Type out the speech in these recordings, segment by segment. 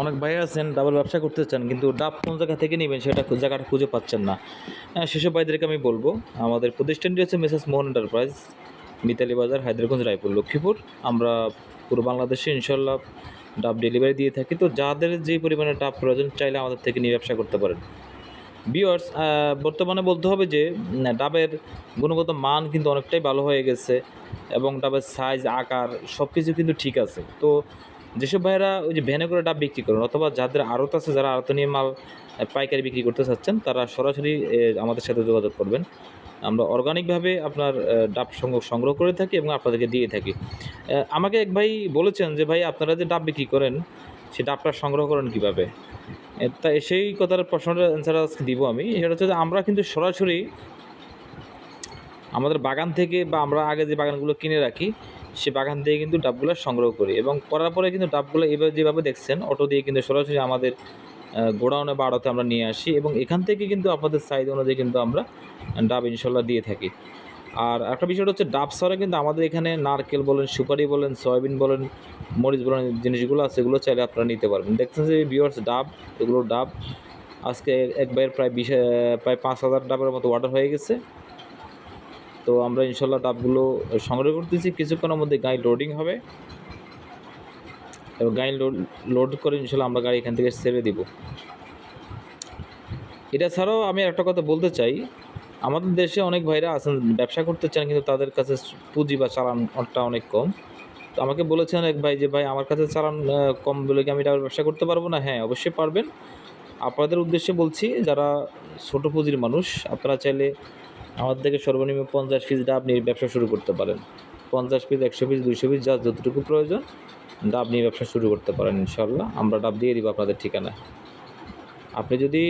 অনেক ভাই আছেন ডাবল ব্যবসা করতে চান, কিন্তু ডাব কোন জায়গা থেকে নেবেন সেটা জায়গাটা খুঁজে পাচ্ছেন না। হ্যাঁ সেসব ভাইদেরকে আমি বলব, আমাদের প্রতিষ্ঠানটি হচ্ছে মেসেস মোহন এন্টারপ্রাইজ, মিতালি বাজার হায়দ্রাগঞ্জ রায়পুর লক্ষ্মীপুর আমরা পুরো বাংলাদেশে ইনশাল্লাহ ডাব ডেলিভারি দিয়ে থাকি। তো যাদের যে পরিমাণে ডাব প্রয়োজন, চাইলে আমাদের থেকে নিয়ে ব্যবসা করতে পারেন। বিয়ার্স বর্তমানে বলতে হবে যে ডাবের গুণগত মান কিন্তু অনেকটাই ভালো হয়ে গেছে এবং ডাবের সাইজ আকার সব কিছু কিন্তু ঠিক আছে। তো যেসব ভাইয়েরা ওই যে ভ্যানে করে ডাব বিক্রি করেন অথবা যাদের আড়ত আছে, যারা আড়ত নিয়ে মাল পাইকারি বিক্রি করতে চাচ্ছেন, তারা সরাসরি আমাদের সাথে যোগাযোগ করবেন। আমরা অর্গানিকভাবে আপনার ডাব সংগ্রহ করে থাকি এবং আপনাদেরকে দিয়ে থাকি। আমাকে এক ভাই বলেছেন যে, ভাই, আপনারা যে ডাব বিক্রি করেন, সে ডাবটা সংগ্রহ করেন কীভাবে? তা সেই কথার প্রশ্নটার অ্যান্সার আজকে দিব আমি। সেটা হচ্ছে যে, আমরা কিন্তু সরাসরি আমাদের বাগান থেকে বা আমরা আগে যে বাগানগুলো কিনে রাখি সে বাগান থেকে কিন্তু ডাবগুলো সংগ্রহ করি এবং করার পরে কিন্তু ডাবগুলো এবার যেভাবে দেখছেন অটো দিয়ে কিন্তু সরাসরি আমাদের গোডাউনে বা আড়তে আমরা নিয়ে আসি এবং এখান থেকে কিন্তু আপনাদের সাইজ অনুযায়ী কিন্তু আমরা ডাব ইনশাল্লাহ দিয়ে থাকি। আর একটা বিষয়টা হচ্ছে, ডাব সরে কিন্তু আমাদের এখানে নারকেল বলেন, সুপারি বলেন, সয়াবিন বলেন, মরিচ বলেন জিনিসগুলো আছে, এগুলো চাইলে আপনারা নিতে পারবেন। দেখছেন যে ভিউয়ার্স ডাব, এগুলো ডাব, আজকে এক ভাইয়ের প্রায় বিশ প্রায় পাঁচ হাজার ডাবের মতো অর্ডার হয়ে গেছে। তো আমরা ইনশাল্লাহ ডাবগুলো সংগ্রহ করতেছি। কিছুক্ষণের মধ্যে গাড়ি লোডিং হবে। এবং গাড়ি লোড লোড করে ইনশাল্লাহ আমরা গাড়ি এখান থেকে ছেড়ে দিব। এটা ছাড়াও আমি একটা কথা বলতে চাই। আমাদের দেশে অনেক ভাইরা আছেন, ব্যবসা করতে চান, কিন্তু তাদের কাছে পুঁজি বা চালানটা অনেক কম। তো আমাকে বলেছেন এক ভাই যে, ভাই, আমার কাছে চালান কম বলে কি আমি ডাবের ব্যবসা করতে পারব না? হ্যাঁ অবশ্যই পারবেন। আপনাদের উদ্দেশ্যে বলছি, যারা ছোট পুঁজির মানুষ, আপনারা চাইলে আমাদের থেকে সর্বনিম্ন পঞ্চাশ পিস ডাব নিয়ে ব্যবসা শুরু করতে পারেন। পঞ্চাশ পিস একশো পিস দুইশো পিস যা যতটুকু প্রয়োজন, ডাব নিয়ে ব্যবসা শুরু করতে পারেন ইনশাল্লাহ আমরা ডাব দিয়ে দিব আপনাদের ঠিকানায়। আপনি যদি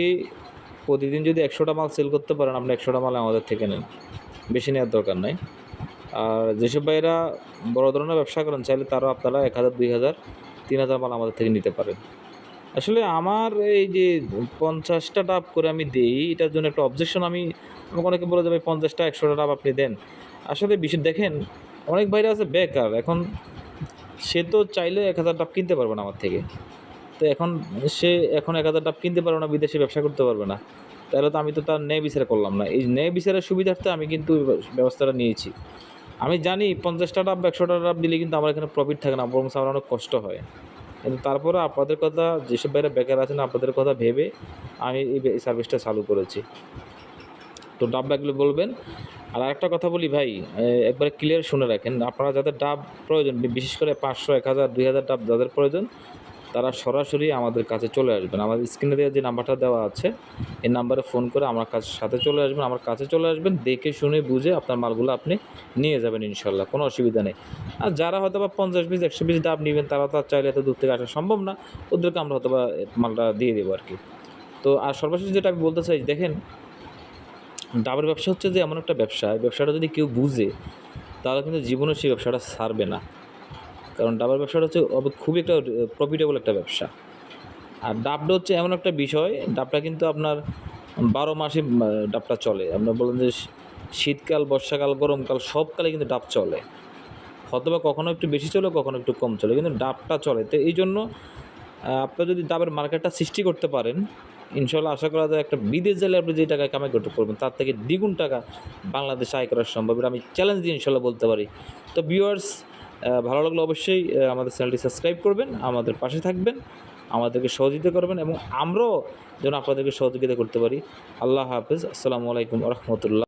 প্রতিদিন যদি একশোটা মাল সেল করতে পারেন, আপনি একশোটা মাল আমাদের থেকে নেন। বেশি নেওয়ার দরকার নাই। আর যেসব ভাইয়েরা বড় ধরনের ব্যবসা করেন, চাইলে তারাও আপনারা এক হাজার, দুই হাজার, তিন হাজার মাল আমাদের থেকে নিতে পারেন। আসলে আমার এই যে পঞ্চাশটা ডাব করে আমি দেই, এটার জন্য একটা অবজেকশন আমি, আমাকে অনেকে বলে যাবে পঞ্চাশটা, একশোটা ডাব আপনি দেন। আসলে বিষয়, দেখেন, অনেক ভাইরা আছে বেকার, এখন সে তো চাইলে এক হাজার ডাব কিনতে পারবে না আমার থেকে। তো এখন সে, এখন এক হাজার ডাব কিনতে পারবে না, বিদেশে ব্যবসা করতে পারবে না। তাহলে তো আমি তো তার ন্যায় বিচার করলাম না। এই ন্যায় বিচারের সুবিধার্থে আমি কিন্তু ব্যবস্থাটা নিয়েছি। আমি জানি, পঞ্চাশটা ডাব একশোটা ডাব দিলে কিন্তু আমার এখানে প্রফিট থাকে না, বরং আমার অনেক কষ্ট হয়। কিন্তু তারপরে আপনাদের কথা, যেসব বাইরে বেকার আছেন আপনাদের কথা ভেবে আমি এই সার্ভিসটা চালু করেছি। তো ডাব লাগলে বলবেন। আর একটা কথা বলি ভাই একবারে ক্লিয়ার শুনে রাখেন, আপনারা যাদের ডাব প্রয়োজন বিশেষ করে পাঁচশো, এক হাজার, দুই হাজার ডাব যাদের প্রয়োজন তারা সরাসরি আমাদের কাছে চলে আসবেন। আমাদের স্ক্রিনে দেওয়া যে নাম্বারটা দেওয়া আছে, এই নাম্বারে ফোন করে আমার কাছে সাথে চলে আসবেন, আমার কাছে চলে আসবেন, দেখে শুনে বুঝে আপনার মালগুলো আপনি নিয়ে যাবেন ইনশাল্লাহ, কোনো অসুবিধা নেই। আর যারা হয়তো বা পঞ্চাশ পিস, একশো পিস ডাব নেবেন, তারা তো চাইলে এত দূর থেকে আসা সম্ভব না, ওদেরকে আমরা হয়তো বা মালটা দিয়ে দেবো আর কি। তো আর সর্বশেষ যেটা আমি বলতে চাই, দেখেন, ডাবের ব্যবসা হচ্ছে যে এমন একটা ব্যবসা ব্যবসাটা যদি কেউ বুঝে, তাহলে কিন্তু জীবনে সেই ব্যবসাটা ছাড়বে না। কারণ ডাবের ব্যবসাটা হচ্ছে খুবই একটা প্রফিটেবল একটা ব্যবসা। আর ডাবটা হচ্ছে এমন একটা বিষয়, ডাবটা কিন্তু আপনার বারো মাসে ডাবটা চলে। আপনার বলেন যে শীতকাল, বর্ষাকাল, গরমকাল, সবকালে কিন্তু ডাব চলে। হয়তোবা কখনও একটু বেশি চলে কখনও একটু কম চলে, কিন্তু ডাবটা চলে। তো এই জন্য আপনারা যদি ডাবের মার্কেটটা সৃষ্টি করতে পারেন ইনশাল্লাহ আশা করা যায় একটা বিদেশ জেলে আপনি যে টাকা কামাই করতে পারবেন, তার থেকে দ্বিগুণ টাকা বাংলাদেশে আয় করা সম্ভব। এটা আমি চ্যালেঞ্জ দিয়ে ইনশাল্লাহ বলতে পারি। তো ভিউয়ার্স ভালো লাগলে অবশ্যই আমাদের চ্যানেলটি সাবস্ক্রাইব করবেন, আমাদের পাশে থাকবেন, আমাদেরকে সহযোগিতা করবেন এবং আমরাও যেন আপনাদেরকে সহযোগিতা করতে পারি। আল্লাহ হাফিজ, আসসালামু আলাইকুম রহমতুল্লাহ।